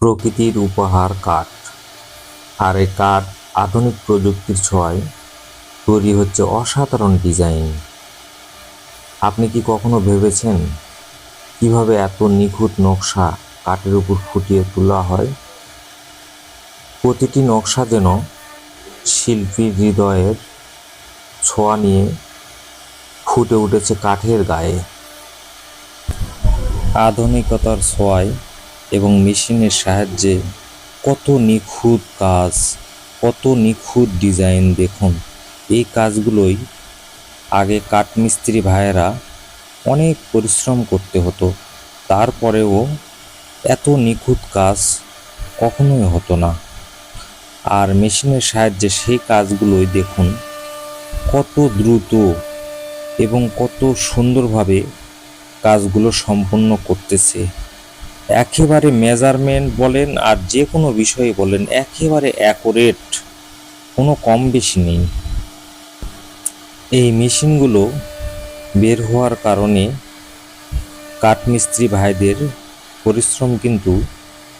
প্রকৃতির উপহার কাঠ। আর এই কাঠ আধুনিক প্রযুক্তির ছোঁয়ায় তৈরি হচ্ছে অসাধারণ ডিজাইন। আপনি কি কখনো ভেবেছেন কীভাবে এত নিখুঁত নকশা কাঠের উপর ফুটিয়ে তোলা হয়? প্রতিটি নকশা যেন শিল্পীর হৃদয়ের ছোঁয়া নিয়ে ফুটে উঠেছে কাঠের গায়ে। আধুনিকতার ছোঁয়ায় এবং মেশিনের সাহায্যে কত নিখুঁত কাজ, কত নিখুঁত ডিজাইন দেখুন। এই কাজগুলোই আগে কাঠমিস্ত্রি ভাইয়েরা অনেক পরিশ্রম করতে হতো, তারপরেও এত নিখুঁত কাজ কখনোই হতো না। আর মেশিনের সাহায্যে সেই কাজগুলোই দেখুন কত দ্রুত এবং কত সুন্দরভাবে কাজগুলো সম্পন্ন করতেছে। একেবারে মেজারমেন্ট বলেন আর যে কোনো বিষয়ে বলেন একেবারে অ্যাকোরেট, কোনো কম বেশি নেই। এই মেশিনগুলো বের হওয়ার কারণে কাঠমিস্ত্রি ভাইদের পরিশ্রম কিন্তু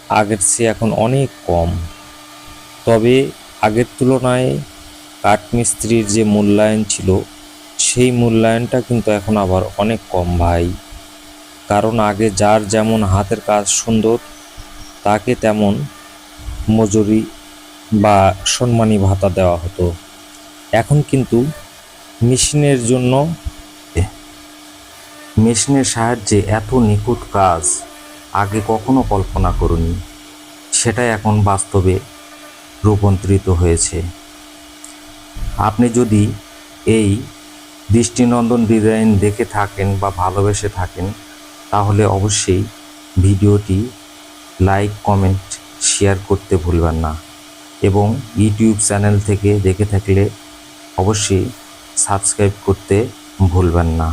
আগের চেয়ে এখন অনেক কম। তবে আগের তুলনায় কাঠমিস্ত্রির যে মূল্যায়ন ছিল, সেই মূল্যায়নটা কিন্তু এখন আবার অনেক কম ভাই। কারণ আগে যার যেমন হাতের কাজ সুন্দর, তাকে তেমন মজুরি বা সম্মানী ভাতা দেওয়া হতো। এখন কিন্তু মেশিনের জন্য মেশিনের সাহায্যে এত নিখুঁত কাজ আগে কখনো কল্পনা করুনি। সেটাই এখন বাস্তবে রূপান্তরিত হয়েছে। আপনি যদি এই দৃষ্টিনন্দন ডিজাইন দেখে থাকেন বা ভালোবেসে থাকেন তাহলে অবশ্যই ভিডিওটি লাইক, কমেন্ট, শেয়ার করতে ভুলবেন না। এবং ইউটিউব চ্যানেল থেকে দেখে থাকলে অবশ্যই সাবস্ক্রাইব করতে ভুলবেন না।